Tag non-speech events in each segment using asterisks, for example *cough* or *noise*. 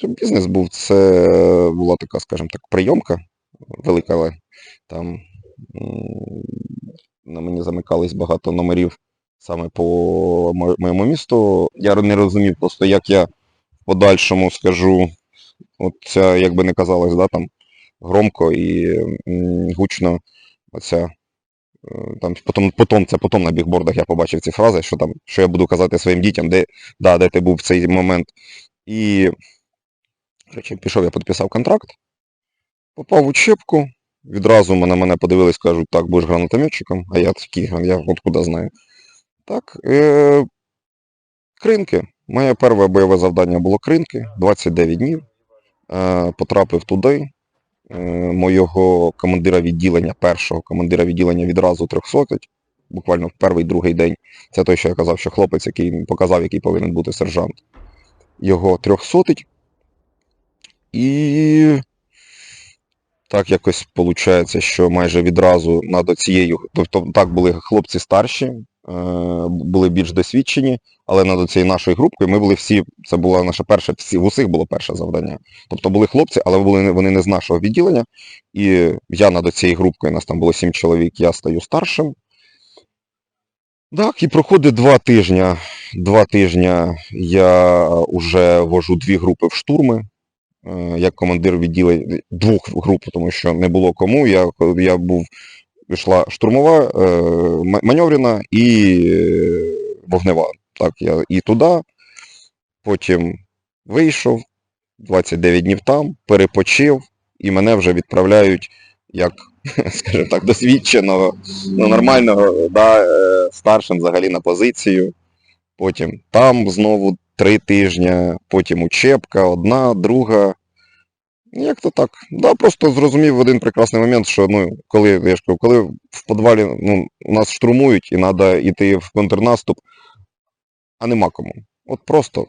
Це Бізнес був, це була така, скажімо так, прийомка велика, але там на мені замикались багато номерів саме по моєму місту. Я не розумів просто, як я в подальшому скажу, от ця, як би не казалось, да, там громко і гучно оця. е, Там потім, потім, це потім на бігбордах я побачив ці фрази, що там, що я буду казати своїм дітям, де, да, де ти був в цей момент. І Короче, пішов, я підписав контракт, попав в учебку, відразу на мене подивились, кажуть, так, будеш гранатометчиком, а я такий, я откуда знаю. Так, е- кринки. Моє перше бойове завдання було кринки, 29 днів. Е- потрапив туди. Е- моєго командира відділення, першого командира відділення відразу 300, буквально в перший другий день. Це той, що я казав, що хлопець, який показав, який повинен бути сержант. Його 300 і так якось виходить, що майже відразу над цією, тобто так були хлопці старші, е, були більш досвідчені, але над цією нашою групкою ми були всі, це було наше перше, всі, в усіх було перше завдання. Тобто були хлопці, але були, вони не з нашого відділення. І я над цією групкою, нас там було сім чоловік, я стаю старшим. Так, і проходить два тижні. Два тижні я вже вожу дві групи в штурми як командир відділень двох груп, тому що не було кому. Я, я був, йшла штурмова, е, маневрена і е, вогнева. Так, я і туди, потім вийшов, 29 днів там, перепочив, і мене вже відправляють як, *laughs* скажімо так, досвідченого, ну, нормального, да, е, старшим взагалі на позицію. Потім там знову три тижні, потім учебка, одна, друга. Як то так? Да, просто зрозумів в один прекрасний момент, що ну, коли, я ж кажу, коли в підвалі ну, нас штурмують і треба йти в контрнаступ, а нема кому. От просто.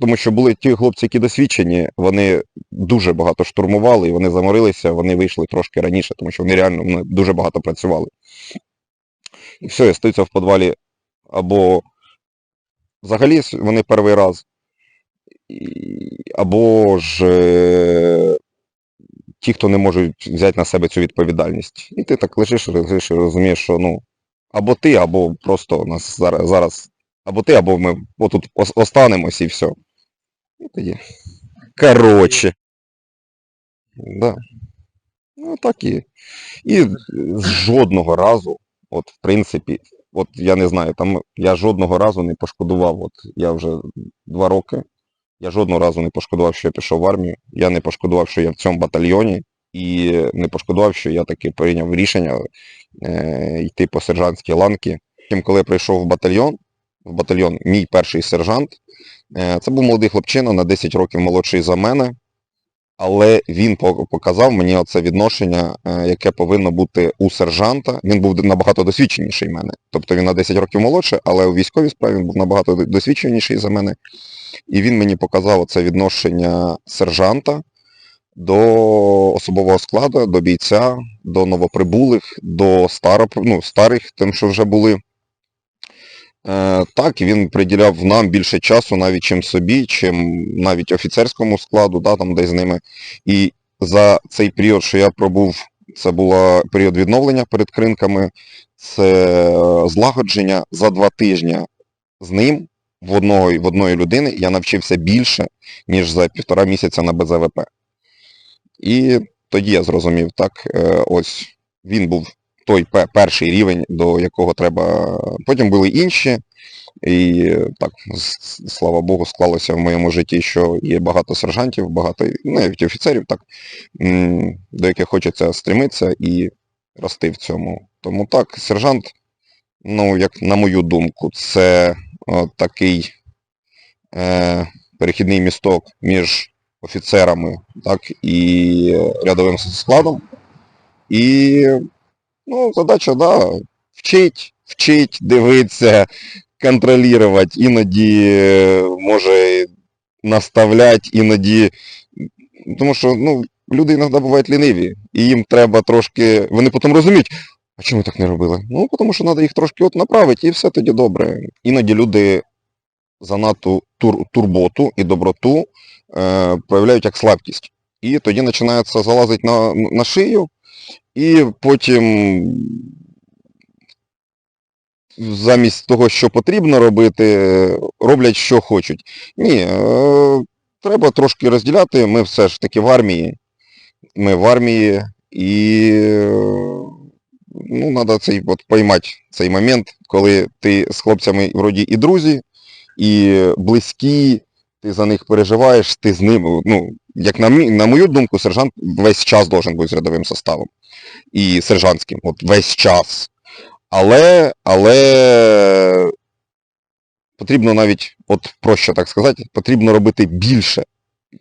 Тому що були ті хлопці, які досвідчені, вони дуже багато штурмували, вони заморилися, вони вийшли трошки раніше, тому що вони реально ну, дуже багато працювали. І все, я стаюся в підвалі або взагалі вони перший раз, або ж е, ті, хто не можуть взяти на себе цю відповідальність. І ти так лежиш, лежиш і розумієш, що ну, або ти, або просто нас зараз, зараз або ти, або ми отут останемось і все. І тоді. Коротше. Да. Ну так і. І жодного разу, от в принципі, от я не знаю, там я жодного разу не пошкодував. От я вже два роки. Я жодного разу не пошкодував, що я пішов в армію. Я не пошкодував, що я в цьому батальйоні, і не пошкодував, що я таки прийняв рішення е, йти по сержантській ланки. Потім, коли я прийшов в батальйон, в батальйон мій перший сержант, е, це був молодий хлопчина на 10 років молодший за мене, але він показав мені оце відношення, е, яке повинно бути у сержанта. Він був набагато досвідченіший мене. Тобто він на 10 років молодше, але у військовій справі він був набагато досвідченіший за мене. І він мені показав це відношення сержанта до особового складу, до бійця, до новоприбулих, до старо, ну, старих, тим, що вже були. Е, так, він приділяв нам більше часу навіть чим собі, чим навіть офіцерському складу, да, там десь з ними. І за цей період, що я пробув, це був період відновлення перед кринками, це злагодження за два тижні з ним в одної, в одної людини я навчився більше, ніж за півтора місяця на БЗВП. І тоді я зрозумів, так, е, ось він був той перший рівень, до якого треба. Потім були інші. І е, так, слава Богу, склалося в моєму житті, що є багато сержантів, багато навіть офіцерів, так, до яких хочеться стремитися і рости в цьому. Тому так, сержант, ну, як на мою думку, це такий е, перехідний місток між офіцерами так, і рядовим складом. І ну, задача, да, вчить, вчить, дивитися, контролювати, іноді е, може наставляти, іноді. Тому що ну, люди іноді бувають ліниві, і їм треба трошки. Вони потім розуміють, а чому так не робили? Ну, тому що треба їх трошки от направити, і все тоді добре. Іноді люди занадто тур, турботу і доброту е, проявляють як слабкість. І тоді починається залазити на, на шию, і потім замість того, що потрібно робити, роблять, що хочуть. Ні, е, треба трошки розділяти. Ми все ж таки в армії. Ми в армії і ну, треба цей от поймати цей момент, коли ти з хлопцями вроді і друзі, і близькі, ти за них переживаєш, ти з ними, ну, як на, на мою думку, сержант весь час должен бути з рядовим составом. І сержантським, от весь час. Але, але потрібно навіть, от проще так сказати, потрібно робити більше.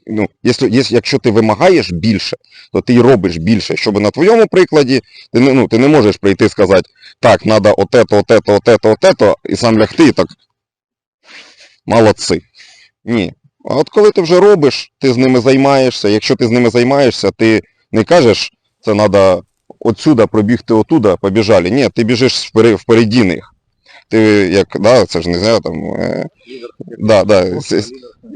Ну, якщо, якщо- ти вимагаєш більше, то ти й робиш більше. Щоб на твоєму прикладі ти не, ну, ти не можеш прийти і сказати, так, треба отето, отето, отето, отето, і сам лягти і так. Молодці. Ні. А от коли ти вже робиш, ти з ними займаєшся. Якщо ти з ними займаєшся, ти не кажеш, це треба отсюда пробігти отуда, побіжали. Ні, ти біжиш впереді них. Ти як, да, це ж не знаю, там. Е, да, да,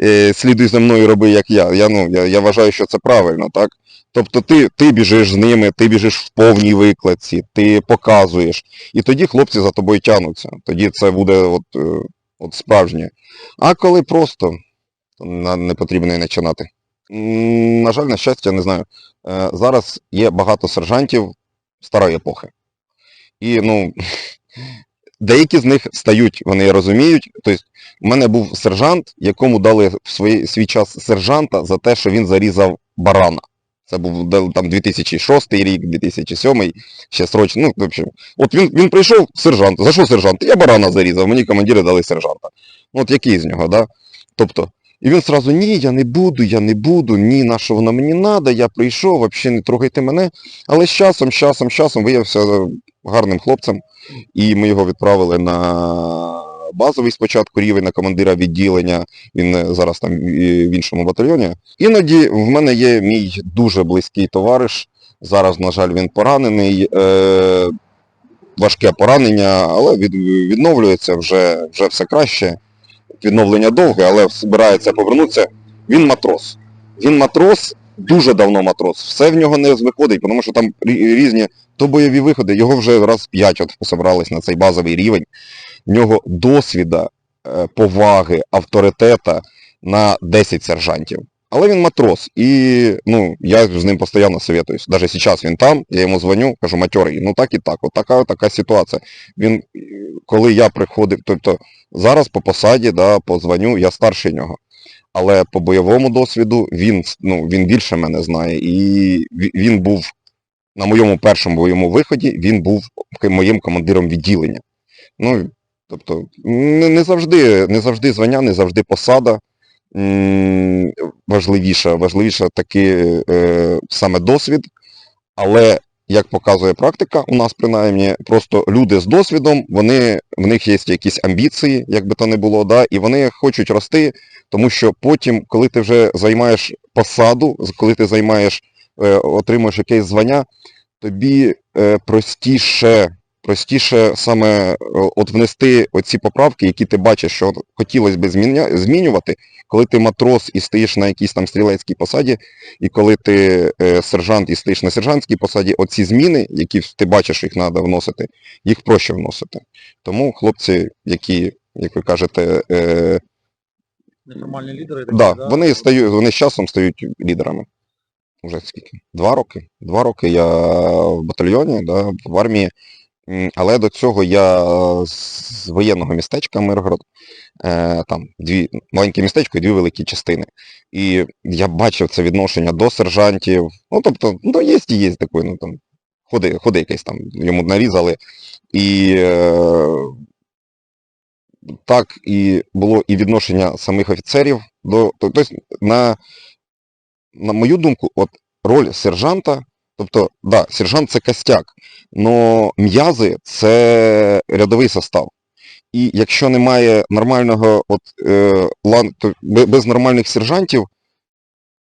е, слідуй за мною, роби як я. Я, ну, я, я вважаю, що це правильно, так? Тобто ти, ти біжиш з ними, ти біжиш в повній викладці, ти показуєш. І тоді хлопці за тобою тягнуться. Тоді це буде от, е, от справжнє. А коли просто, то не потрібно і починати. На жаль, на щастя, не знаю. Е, Зараз є багато сержантів старої епохи. І ну, *laughs* деякі з них стають, вони розуміють. Тобто, у мене був сержант, якому дали в свій, свій час сержанта за те, що він зарізав барана. Це був там 2006 рік, 2007, ще срочно. Ну, в общем, от він, він прийшов, сержант. За що сержант? Я барана зарізав, мені командири дали сержанта. Ну, от який з нього, да? Тобто, і він сразу, ні, я не буду, я не буду, ні, на що воно мені треба, я прийшов, взагалі не трогайте мене. Але з часом, з часом, з часом виявився гарним хлопцем, і ми його відправили на базовий спочатку рівень, на командира відділення, він е, зараз там в іншому батальйоні. Іноді в мене є мій дуже близький товариш, зараз, на жаль, він поранений, е, важке поранення, але від, відновлюється вже, вже все краще. Відновлення довге, але збирається повернутися. Він матрос. Він матрос, дуже давно матрос. Все в нього не виходить, тому що там різні то бойові виходи. Його вже раз п'ять от собрались на цей базовий рівень. В нього досвіда, е, поваги, авторитета на 10 сержантів. Але він матрос, і ну, я з ним постійно советуюсь. Навіть зараз він там, я йому дзвоню, кажу, матьорий, ну так і так, от така, така ситуація. Він, коли я приходив, тобто зараз по посаді, да, по я старший нього. Але по бойовому досвіду він, ну, він більше мене знає. І він був на моєму першому бойовому виході, він був моїм командиром відділення. Ну, тобто, не завжди, не завжди звання, не завжди посада. Важливіше, важливіше таки е, саме досвід. Але як показує практика, у нас принаймні, просто люди з досвідом, вони, в них є якісь амбіції, як би то не було, да, і вони хочуть рости, тому що потім, коли ти вже займаєш посаду, коли ти займаєш, е, отримуєш якесь звання, тобі е, простіше, простіше саме е, от внести оці поправки, які ти бачиш, що хотілося б змінювати, коли ти матрос і стоїш на якійсь там стрілецькій посаді, і коли ти е, сержант і стоїш на сержантській посаді, оці зміни, які ти бачиш, їх треба вносити, їх проще вносити. Тому хлопці, які, як ви кажете, е, Неформальні лідери такі, да, вони стають, вони з часом стають лідерами. Уже скільки? Два роки. Два роки я в батальйоні, да, в армії. Але до цього я з воєнного містечка Миргород, е, там дві маленьке містечко і дві великі частини. І я бачив це відношення до сержантів. Ну, тобто, ну, є і є такий, ну там, ходи, ходи якийсь там, йому нарізали. І е, так і було і відношення самих офіцерів до. Тобто, на, на мою думку, от роль сержанта, тобто, да, сержант це костяк, але м'язи це рядовий состав. І якщо немає нормального от, е, лан, то без нормальних сержантів,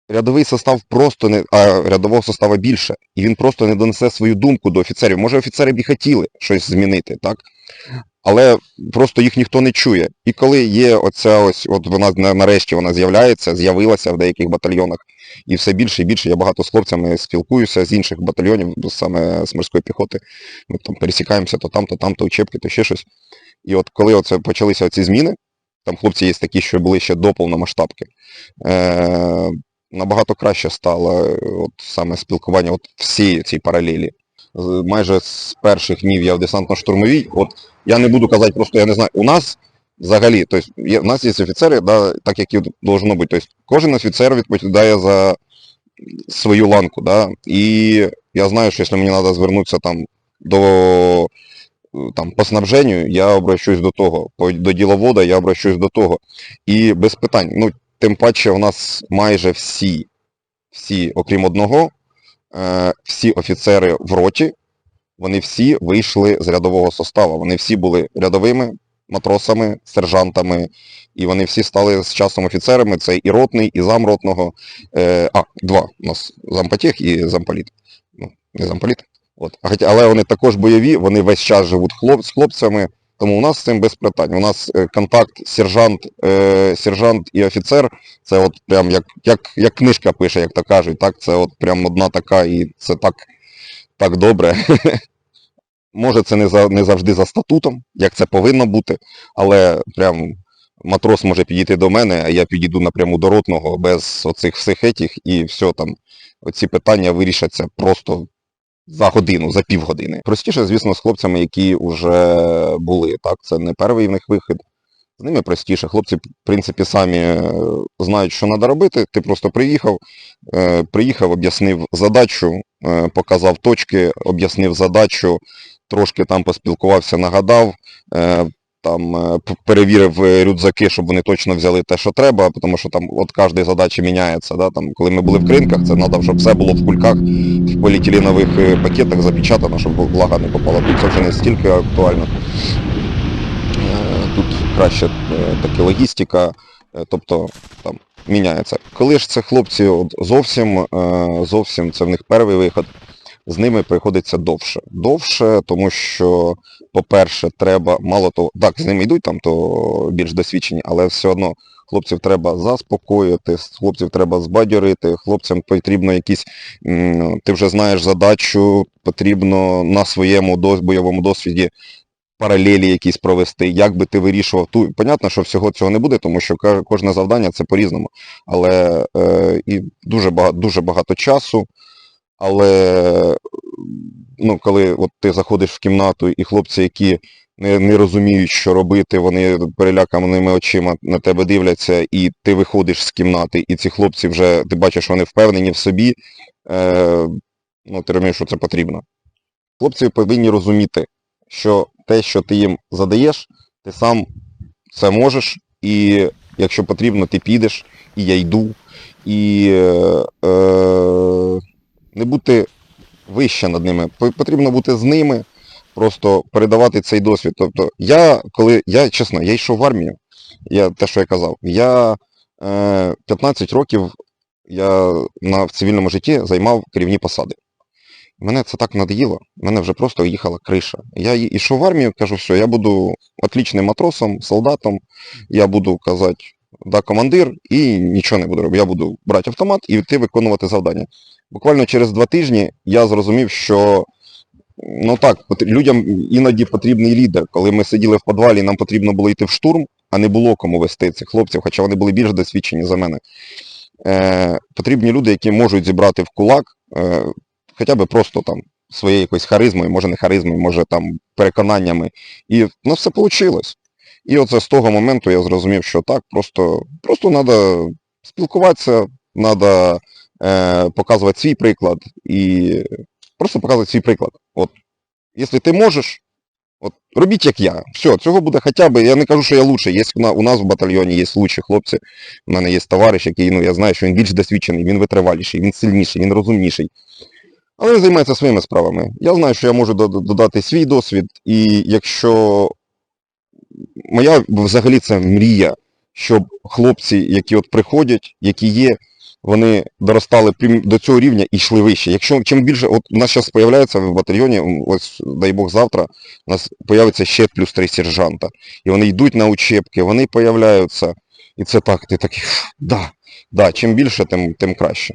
рядовий состав просто не, а рядового состава більше, і він просто не донесе свою думку до офіцерів. Може, офіцери б і хотіли щось змінити, так? Але просто їх ніхто не чує. І коли є оця ось, от вона нарешті вона з'являється, з'явилася в деяких батальйонах, і все більше і більше. Я багато з хлопцями спілкуюся з інших батальйонів, саме з морської піхоти. Ми там пересікаємося то там, то там, то учебки, то ще щось. І от коли оце почалися ці зміни, там хлопці є такі, що були ще до повномасштабки, е- набагато краще стало е, от саме спілкування от всі ці паралелі. Майже з перших днів я в десантно-штурмовій. От я не буду казати, просто я не знаю. У нас взагалі, тобто є, у нас є офіцери, да, так як і должно бути. Тобто кожен офіцер відповідає за свою ланку. Да, і я знаю, що якщо мені треба звернутися там до там, по снабженню, я обращусь до того. До діловода я обращусь до того. І без питань. Ну, тим паче у нас майже всі, всі, окрім одного, всі офіцери в роті, вони всі вийшли з рядового составу. Вони всі були рядовими матросами, сержантами, і вони всі стали з часом офіцерами. Це і ротний, і замротного. Е, а, два у нас зампотех і замполіт. Ну, не замполіт. От. Але вони також бойові, вони весь час живуть хлоп, з хлопцями, тому у нас з цим без питань. У нас е, контакт сержант, е, сержант і офіцер, це от прям як, як, як книжка пише, як то кажуть. Так, це от прям одна така, і це так, так добре. *laughs* Може, це не, за, не завжди за статутом, як це повинно бути, але прям матрос може підійти до мене, а я підійду напряму до ротного без оцих всіх етіх, і все там, оці питання вирішаться просто за годину, за півгодини. Простіше, звісно, з хлопцями, які вже були. Так, це не перший в них вихід. З ними простіше. Хлопці, в принципі, самі е, знають, що треба робити. Ти просто приїхав, е, приїхав, об'яснив задачу, е, показав точки, об'яснив задачу, трошки там поспілкувався, нагадав. Там е, перевірив е, рюкзаки, щоб вони точно взяли те, що треба, тому що там от кожної задачі міняється. Да? Там, коли ми були в кринках, це треба, щоб все було в кульках, в поліетиленових е, пакетах запечатано, щоб влага не попала. Тут це вже не стільки актуально. Тут краще е, логістика, тобто там міняється. Коли ж це хлопці от, зовсім, зовсім це в них перший виход, з ними приходиться довше. Довше, тому що, по-перше, треба, мало того, так, з ними йдуть там, то більш досвідчені, але все одно хлопців треба заспокоїти, хлопців треба збадьорити, хлопцям потрібно якісь, ти вже знаєш задачу, потрібно на своєму бойовому досвіді паралелі якісь провести, як би ти вирішував ту. Понятно, що всього цього не буде, тому що кожне завдання це по-різному. Але е, і дуже багато, дуже багато часу. Але ну, коли от ти заходиш в кімнату і хлопці, які не, не розуміють, що робити, вони переляканими очима на тебе дивляться, і ти виходиш з кімнати, і ці хлопці вже, ти бачиш, вони впевнені в собі, е, ну, ти розумієш, що це потрібно. Хлопці повинні розуміти, що те, що ти їм задаєш, ти сам це можеш, і якщо потрібно, ти підеш, і я йду, і е, е, не бути вище над ними. Потрібно бути з ними, просто передавати цей досвід. Тобто, я, коли я чесно, я йшов в армію, я те, що я казав, я е, 15 років я на, в цивільному житті займав керівні посади. Мене це так надоїло, мене вже просто їхала криша. Я йшов в армію, кажу, все, я буду отличним матросом, солдатом, я буду казати, да, командир, і нічого не буду робити. Я буду брати автомат і йти виконувати завдання. Буквально через два тижні я зрозумів, що ну так, людям іноді потрібний лідер. Коли ми сиділи в підвалі, нам потрібно було йти в штурм, а не було кому вести цих хлопців, хоча вони були більш досвідчені за мене. Е, потрібні люди, які можуть зібрати в кулак е, хоча б просто там своєю якоюсь харизмою, може не харизмою, може там переконаннями. І ну, все вийшло. І оце з того моменту я зрозумів, що так, просто просто треба спілкуватися, треба е, показувати свій приклад і просто показувати свій приклад. От, якщо ти можеш, от, робіть як я. Все, цього буде хоча б, я не кажу, що я лучший. Є у нас в батальйоні є лучші хлопці. У мене є товариш, який, ну, я знаю, що він більш досвідчений, він витриваліший, він сильніший, він розумніший. Але він займається своїми справами. Я знаю, що я можу додати свій досвід, і якщо моя взагалі це мрія, щоб хлопці, які от приходять, які є, вони доростали до цього рівня і йшли вище. Якщо чим більше, от у нас зараз з'являється в батальйоні, ось дай Бог завтра, у нас появиться ще плюс три сержанта. І вони йдуть на учебки, вони появляються. І це так, ти такий, да, да, чим більше, тим, тим краще.